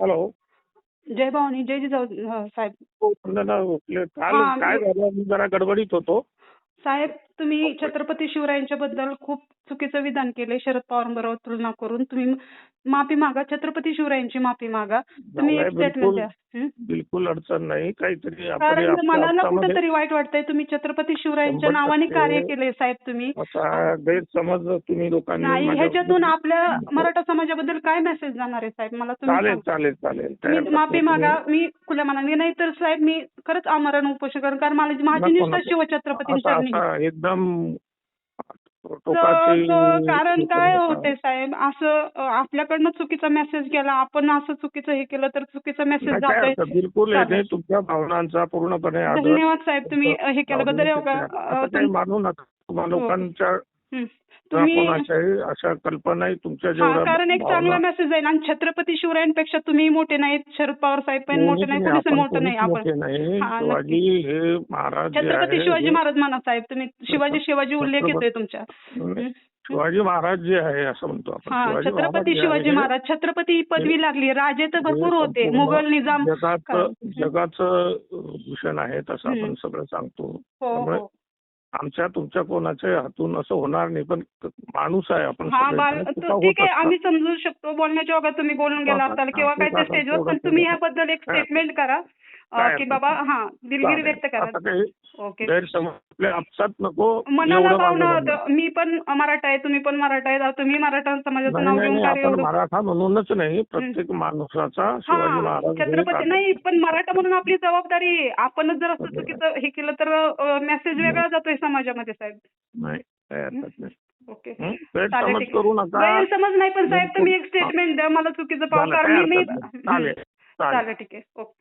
Hello. जय भवानी जय जिजाऊ साहेब. हो वंदना गोखले काल हा, काय झालं? मी जरा गडबडीत होतो. साहेब तुम्ही छत्रपती शिवरायांच्या बद्दल खूप चुकीचं विधान केले शरद पवारांबरोबर तुलना करून तुम्ही माफी मागा छत्रपती शिवरायांची माफी मागा. तुम्ही एक स्टेटमेंट द्या. हं? बिलकुल अडचण नाही. काहीतरी कारण मनाला कुठेतरी वाईट वाटतंय. तुम्ही छत्रपती शिवरायांच्या नावाने कार्य केले साहेब तुम्ही. गैरसमज तुम्ही लोकांनी नाही ह्याच्यातून आपल्या मराठा समाजाबद्दल काय मेसेज जाणार आहे साहेब? मला तुम्ही चालेल. चालेल माफी. मागा. मी खुल्या मनाने. नाही तर साहेब मी खरंच आमरण उपोषण कारण मला माझी निष्ठा नको. एकदम कारण काय नका. होते साहेब असं आपल्याकडनं चुकीचा मेसेज गेला आपण असं चुकीचं हे केलं तर चुकीचा मेसेज जातोय. बिलकुल तुमच्या भावनांचा पूर्णपणे आदर धन्यवाद साहेब तुम्ही हे केल्याबद्दल मानू नका. तुम्हाला हो. लोकांच्या कोणाच्याही अशा कल्पनाही तुमच्या जेवढ्या कारण एक चांगला मेसेज आहे. आणि छत्रपती शिवरायांपेक्षा तुम्ही मोठे नाहीत. शरद पवार साहेब पण मोठे नाही कोणीच मोठं नाही. आपण शिवाजी हे महाराज छत्रपती शिवाजी महाराज म्हणा साहेब. तुम्ही शिवाजी शिवाजी उल्लेख येतोय तुमच्या? शिवाजी महाराज जे आहे असं म्हणतो आपण. छत्रपती शिवाजी महाराज. छत्रपती ही पदवी लागली. राजे तर भरपूर होते. मुघल निजाम जगाचं भूषण आहे तसं आपण. सगळं सांगतो. हो. आमच्या तुमच्या कोणाच्या हातून असं होणार नाही पण माणूस आहे आपण हा. बाल ठीक आहे आम्ही असतात. समजू शकतो बोलण्याच्या ओघात तुम्ही बोलून गेला असाल किंवा काय ते आहे, स्टेजवर पण तुम्ही. याबद्दल एक. स्टेटमेंट करा की बाबा हा दिलगिरी. व्यक्त करा. ओके. आपसात नको. मनाला भावना मी पण मराठा आहे तुम्ही पण मराठा आहे तुम्ही मराठा समाजाचं नाव घेऊन कार्य मराठा म्हणूनच नाही प्रत्येक माणसाचा छत्रपती नाही पण मराठा म्हणून आपली जबाबदारी आपणच जर असं. चुकीचं हे केलं तर मेसेज वेगळा जातोय समाजामध्ये साहेब. नाही ओके. आहे. करू नका. गैरसमज नाही पण साहेब तुम्ही एक. स्टेटमेंट द्या. मला चुकीचं पाव झालं, कारण मी चालेल. ठीक आहे. ओके.